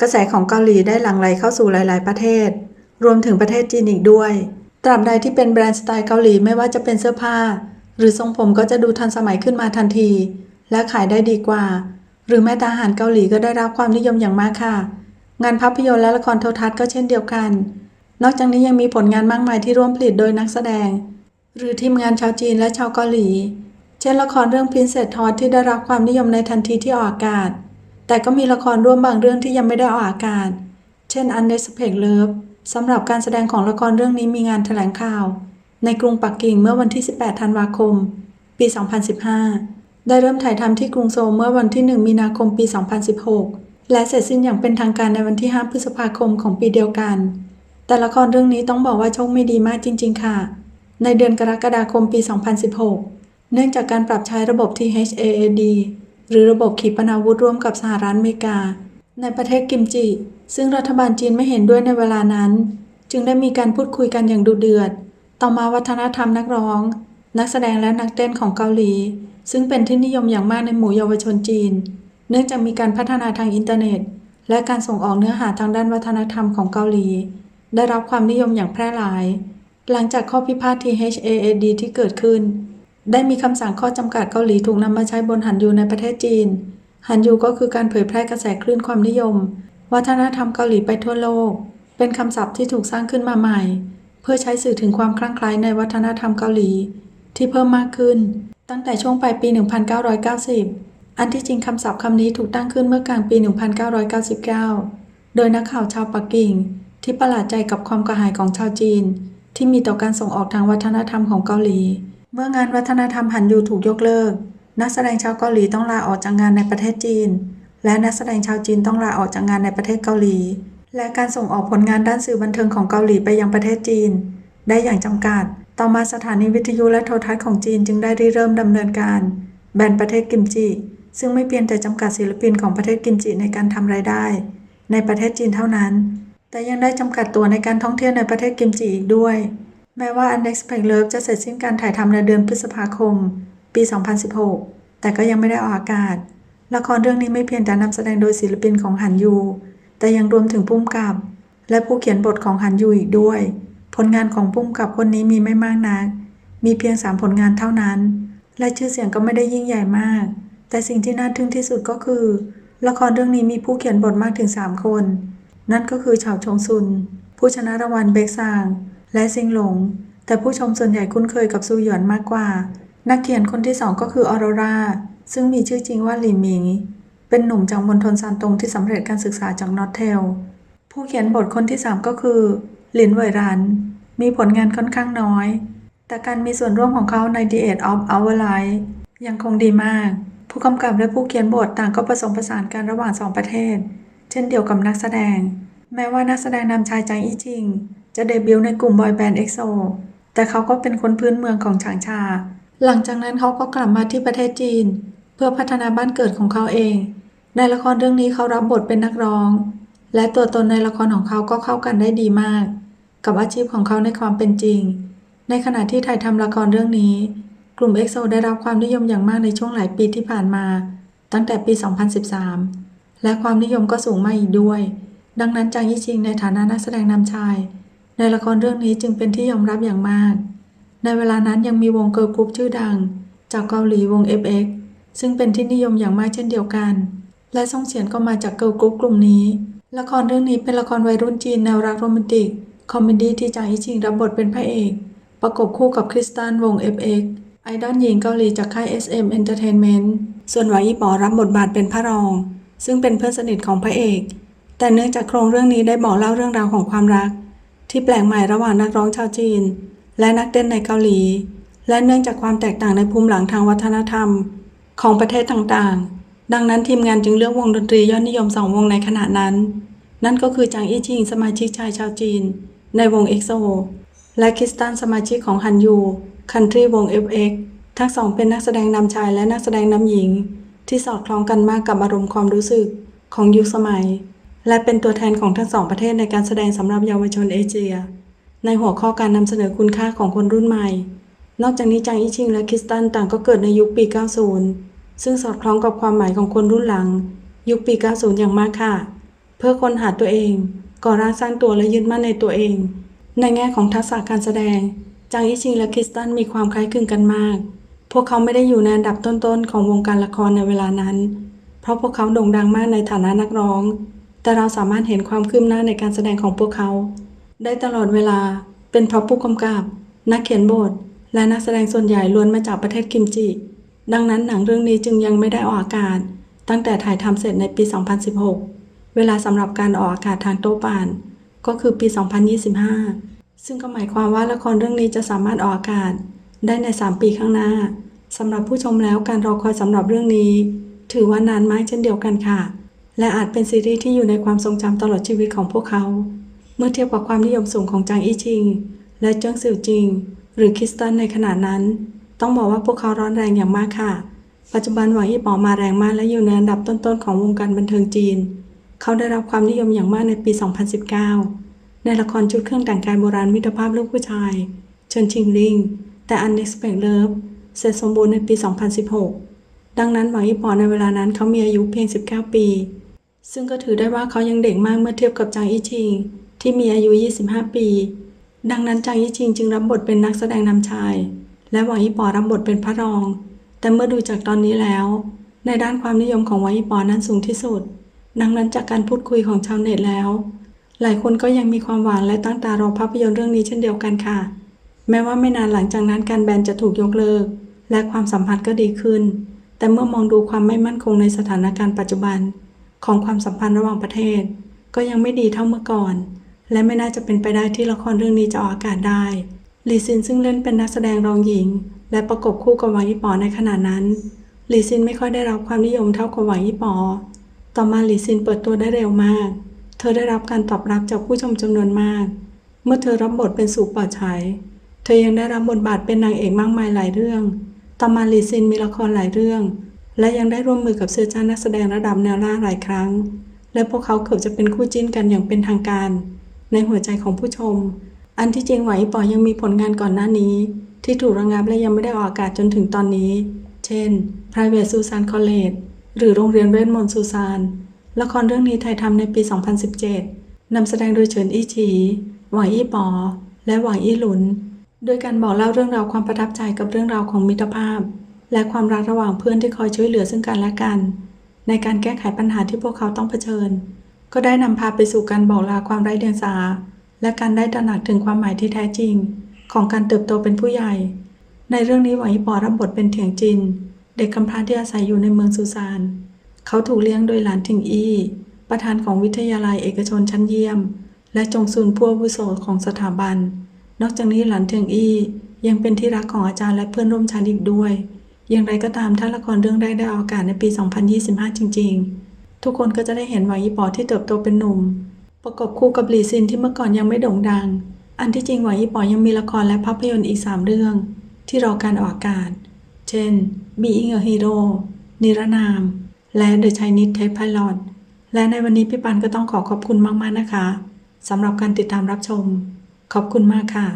กระแสของเกาหลีได้หลั่งไหลเข้าสู่หลาย ๆ ประเทศ รวมถึงประเทศจีนอีกด้วย ตราบใดที่เป็นแบรนด์สไตล์เกาหลีไม่ว่าจะเป็นเสื้อผ้า หรือทรงผมก็จะดูทันสมัยขึ้นมาทันที และขายได้ดีกว่า หรือแม้แต่อาหารเกาหลีก็ได้รับความนิยมอย่างมากค่ะ งานภาพยนตร์และละครโทรทัศน์ก็เช่นเดียวกัน นอกจากนี้ยังมีผลงานมากมายที่ร่วมผลิตโดยนักแสดง หรือทีมงานชาวจีนและชาวเกาหลี เช่นละครเรื่อง Princess t o ที่ได้รับความนิยมในทันทีที่ออกอากาศ แต่ก็มีละครร่วมบางเรื่องที่ยังไม่ได้ออกอากาศ เช่น u n d e s p e c t Love สำหรับการแสดงของละครเรื่องนี้มีงานแถลงข่าว ในกรุงปักกิ่งเมื่อวันที่ 18 ธันวาคม ปี 2015 ได้เริ่มถ่ายทำที่กรุงโซลเมื่อวันที่ 1 มีนาคมปี 2016 และเสร็จสิ้นอย่างเป็นทางการในวันที่ 5 พฤษภาคมของปีเดียวกัน แต่ละครเรื่องนี้ต้องบอกว่าโชคไม่ดีมากจริง ๆ ค่ะ ในเดือนกรกฎาคมปี 2016 เนื่องจากการปรับใช้ระบบ THAAD หรือระบบขีปนาวุธร่วมกับสหรัฐอเมริกา ในประเทศกิมจิ ซึ่งรัฐบาลจีนไม่เห็นด้วยในเวลานั้น จึงได้มีการพูดคุยกันอย่างดุเดือด ต่อมาวัฒนธรรมนักร้อง นักแสดงและนักเต้นของเกาหลี ซึ่งเป็นที่นิยมอย่างมากในหมู่เยาวชนจีน เนื่องจากมีการพัฒนาทางอินเทอร์เน็ต และการส่งออกเนื้อหาทางด้านวัฒนธรรมของเกาหลี ได้รับความนิยมอย่างแพร่หลาย หลังจากข้อพิพาท THAAD ที่เกิดขึ้น ได้มีคำสั่งข้อจำกัดเกาหลีถูกนำมาใช้บนหันยูในประเทศจีน หันยูก็คือการเผยแพร่กระแสคลื่นความนิยม วัฒนธรรมเกาหลีไปทั่วโลก เป็นคำศัพท์ที่ถูกสร้างขึ้นมาใหม่ เพื่อใช้สื่อถึงความคลั่งไคล้ในวัฒนธรรมเกาหลี ที่เพิ่มมากขึ้น ตั้งแต่ช่วงปลายปี 1990 อันที่จริงคำศัพท์คำนี้ถูกตั้งขึ้นเมื่อกลางปี 1999 โดยนักข่าวชาวปักกิ่ง ที่ประหลาดใจกับความกระหายของชาวจีน ที่มีต่อการส่งออกทางวัฒนธรรมของเกาหลี เมื่องานวัฒนธรรมหันยูถูกยกเลิก นักแสดงชาวเกาหลีต้องลาออกจากงานในประเทศจีน และนักแสดงชาวจีนต้องลาออกจากงานในประเทศเกาหลี และการส่งออกผลงานด้านสื่อบันเทิงของเกาหลีไปยังประเทศจีน ได้อย่างจำกัด ต่อมาสถานีวิทยุและโทรทัศน์ของจีนจึงได้ริเริ่มดำเนินการ แบนประเทศกิมจิ ซึ่งไม่เพียงแต่จำกัดศิลปินของประเทศกิมจิในการทำรายได้ ในประเทศจีนเท่านั้น แต่ยังได้จำกัดตัวในการท่องเที่ยวในประเทศกิมจิอีกด้วย แม้ว่า Unexpected Love จะเสร็จสิ้นการถ่ายทำในเดือนพฤษภาคม ปี 2016 แต่ก็ยังไม่ได้ออกอากาศ ละครเรื่องนี้ไม่เพียงแต่นำแสดงโดยศิลปินของหันยู แต่ยังรวมถึงพุ่มกับ และผู้เขียนบทของหันยูอีกด้วย ผลงานของพุ่มกับคนนี้มีไม่มากนัก มีเพียง3ผลงานเท่านั้น และชื่อเสียงก็ไม่ได้ยิ่งใหญ่มาก แต่สิ่งที่น่าทึ่งที่สุดก็คือ ละครเรื่องนี้มีผู้เขียนบทมากถึง 3 คน นั่นก็คือเฉาชงซุน ผู้ชนะรางวัลเบกซาง และซิงหลง แต่ผู้ชมส่วนใหญ่คุ้นเคยกับซูหยวนมากกว่า นักเขียนคนที่สองก็คือออโรรา ซึ่งมีชื่อจริงว่าหลี่หมิง เป็นหนุ่มจากมณฑลซานตงที่สำเร็จการศึกษาจากนอตเทล ผู้เขียนบทคนที่3ก็คือ หลินเวยรัน มีผลงานค่อนข้างน้อย แต่การมีส่วนร่วมของเขาใน The Age of Our Life ยังคงดีมาก ผู้กำกับและผู้เขียนบทต่างก็ผสมผสานกันระหว่างสองประเทศ เช่นเดียวกับนักแสดง แม้ว่านักแสดงนำชายจางอี้จิง จะเดบิวต์ในกลุ่มบอยแบนด์เอ็กโซแต่เขาก็เป็นคนพื้นเมืองของฉางชา หลังจากนั้นเขาก็กลับมาที่ประเทศจีน เพื่อพัฒนาบ้านเกิดของเขาเอง ในละครเรื่องนี้เขารับบทเป็นนักร้อง และตัวตนในละครของเขาก็เข้ากันได้ดีมาก กับอาชีพของเขาในความเป็นจริง ในขณะที่ถ่ายทำละครเรื่องนี้ กลุ่มเอ็กโซได้รับความนิยมอย่างมากในช่วงหลายปีที่ผ่านมา ตั้งแต่ปี 2013 และความนิยมก็สูงมากอีกด้วย ดังนั้นจางยี่ชิงในฐานะนักแสดงนำชาย ในละครเรื่องนี้จึงเป็นที่ยอมรับอย่างมาก ในเวลานั้นยังมีวงเกิร์ลกรุ๊ปชื่อดัง จากเกาหลีวง FX ซึ่งเป็นที่นิยมอย่างมากเช่นเดียวกัน และซ่งเฉียนก็มาจากเกิร์ลกรุ๊ปกลุ่มนี้ ละครเรื่องนี้เป็นละครวัยรุ่นจีนแนวรักโรแมนติก คอมเมดี้ที่จางยี่ชิงรับบทเป็นพระเอก ประกบคู่กับคริสตันวง FX ไอดอลหญิงเกาหลีจากค่าย SM Entertainment ส่วนหวายอีปอรับบทบาทเป็นพระรอง ซึ่งเป็นเพื่อนสนิทของพระเอก แต่เนื่องจากโครงเรื่องนี้ได้บอกเล่าเรื่องราวของความรัก ที่แปลกใหม่ระหว่างนักร้องชาวจีน และนักเต้นในเกาหลี และเนื่องจากความแตกต่างในภูมิหลังทางวัฒนธรรม ของประเทศต่างๆ ดังนั้นทีมงานจึงเลือกวงดนตรียอดนิยมสองวงในขณะนั้น นั่นก็คือจางอี้ชิงสมาชิกชายชาวจีน ในวงเอ็กโซและคริสตันสมาชิกของฮันยูคันทรีวง FX ทั้งสองเป็นนักแสดงนำชายและนักแสดงนำหญิง ที่สอดคล้องกันมากกับอารมณ์ความรู้สึกของยุคสมัย และเป็นตัวแทนของทั้งสองประเทศในการแสดงสำหรับเยาวชนเอเชีย ในหัวข้อการนำเสนอคุณค่าของคนรุ่นใหม่ นอกจากนี้จางอี้ชิงและคริสตันต่างก็เกิดในยุคปี 90 ซึ่งสอดคล้องกับความหมายของคนรุ่นหลัง ยุคปี 90 อย่างมากค่ะ เพื่อค้นหาตัวเองก่อร่างสร้างตัวและยึดมั่นในตัวเอง ในแง่ของทักษะการแสดง จางอีชิงและคริสตันมีความคล้ายคลึงกันมาก พวกเขาไม่ได้อยู่ในอันดับต้นๆของวงการละครในเวลานั้น เพราะพวกเขาโด่งดังมากในฐานะนักร้อง แต่เราสามารถเห็นความคืบหน้าในการแสดงของพวกเขา ได้ตลอดเวลา เป็นเพราะผู้กำกับ นักเขียนบท และนักแสดงส่วนใหญ่ล้วนมาจากประเทศกิมจิ ดังนั้นหนังเรื่องนี้จึงยังไม่ได้ออกอากาศ ตั้งแต่ถ่ายทำเสร็จในปี 2016 เวลาสำหรับการออกอากาศทางโต๊ะป่าน ก็คือปี 2025 ซึ่งก็หมายความว่าละครเรื่องนี้จะสามารถออกอากาศ ได้ใน 3 ปีข้างหน้าสำหรับผู้ชมแล้วการรอคอยสำหรับเรื่องนี้ ถือว่านานมากเช่นเดียวกันค่ะ และอาจเป็นซีรีส์ที่อยู่ในความทรงจำตลอดชีวิตของพวกเขา เมื่อเทียบกับความนิยมสูงของจางอี้ชิง และเจิ้งซิวจิง หรือคิสตันในขณะนั้น ต้องบอกว่าพวกเขาร้อนแรงอย่างมากค่ะ ปัจจุบันหวังอี้ป๋อมาแรงมากและอยู่ในอันดับต้นๆของวงการบันเทิงจีน เขาได้รับความนิยมอย่างมากในปี 2019 ในละครชุดเครื่องแต่งกายโบราณมิตรภาพลูกผู้ชายเชิญชิงลิงแต่ Unexpected Love เสร็จสมบูรณ์ในปี 2016 ดังนั้นหวังอี้ป๋อในเวลานั้นเขามีอายุเพียง 19 ปี ซึ่งก็ถือได้ว่าเขายังเด็กมากเมื่อเทียบกับจางอี้ชิง ที่มีอายุ 25 ปี ดังนั้นจางอี้ชิงจึงรับบทเป็นนักแสดงนำชาย และหวังอี้ป๋อรับบทเป็นพระรอง แต่เมื่อดูจากตอนนี้แล้ว ในด้านความนิยมของหวังอี้ป๋อนั้นสูงที่สุด ดังนั้นจากการพูดคุยของชาวเน็ตแล้ว หลายคนก็ยังมีความหวังและตั้งตารอภาพยนตร์เรื่องนี้เช่นเดียวกันค่ะ แม้ว่าไม่นานหลังจากนั้นการแบนจะถูกยกเลิก และความสัมพันธ์ก็ดีขึ้น แต่เมื่อมองดูความไม่มั่นคงในสถานการณ์ปัจจุบัน ของความสัมพันธ์ระหว่างประเทศ ก็ยังไม่ดีเท่าเมื่อก่อน และไม่น่าจะเป็นไปได้ที่ละครเรื่องนี้จะออกอากาศได้หลีซินซึ่งเล่นเป็นนักแสดงรองหญิง และประกบคู่กับหวังยี่ปอในขณะนั้นหลีซินไม่ค่อยได้รับความนิยมเท่ากับหวังยี่ปอ ต่อมาหลีซินเปิดตัวได้เร็วมาก เธอได้รับการตอบรับจากผู้ชมจำนวนมาก เมื่อเธอรับบทเป็นสู่ป่าชัยเธอยังได้รับบทบาทเป็นนางเอกมากมายหลายเรื่อง ต่อมาหลีซินมีละครหลายเรื่อง และยังได้ร่วมมือกับเสื้อจ้านักแสดงระดับแนวหน้าหลายครั้ง และพวกเขาเกือบจะเป็นคู่จิ้นกันอย่างเป็นทางการ ในหัวใจของผู้ชม อันที่จริงหวปอยังมีผลงานก่อนหน้านี้ ที่ถูกระงับและยังไม่ได้ออกอากาศจนถึงตอนนี้ เช่น Private Susan College หรือโรงเรียนเวทมนต์ซูซาน ละครเรื่องนี้ถ่ายทำในปี 2017 นำแสดงโดยเฉินอี้ฉีหวังอี้ปอ และหวังอี้หลุน โดยการบอกเล่าเรื่องราวความประทับใจกับเรื่องราวของมิตรภาพ และความรักระหว่างเพื่อนที่คอยช่วยเหลือซึ่งกันและกัน ในการแก้ไขปัญหาที่พวกเขาต้องเผชิญ ก็ได้นำพาไปสู่การบอกลาความไร้เดียงสา และการได้ตระหนักถึงความหมายที่แท้จริง ของการเติบโตเป็นผู้ใหญ่ ในเรื่องนี้หวังีปอรับบทเป็นเถียงจิน เด็กกำพร้าที่อาศัยอยู่ในเมืองซูซานเขาถูกเลี้ยงโดยหลานถิงอี้ ประธานของวิทยาลัยเอกชนชั้นเยี่ยม และจงซุนผู้อาวุโสของสถาบัน นอกจากนี้หลานเถิงอี้ยังเป็นที่รักของอาจารย์และเพื่อนร่วมชั้นอีกด้วย อย่างไรก็ตามถ้าละครเรื่องได้ได้ออกอากาศในปี 2025 จริง ๆ ทุกคนก็จะได้เห็นหวังอีปอที่เติบโตเป็นหนุ่ม ประกบคู่กับหลีซินที่เมื่อก่อนยังไม่โด่งดัง อันที่จริงหวังอีปอยังมีละครและภาพยนตร์อีก 3 เรื่อง ที่รอการออกอากาศ เช่น Being a Hero นิรนาม และ The Chinese Test Pilot และในวันนี้พี่ปันก็ต้องขอขอบคุณมากๆนะคะสำหรับการติดตามรับชม ขอบคุณมากค่ะ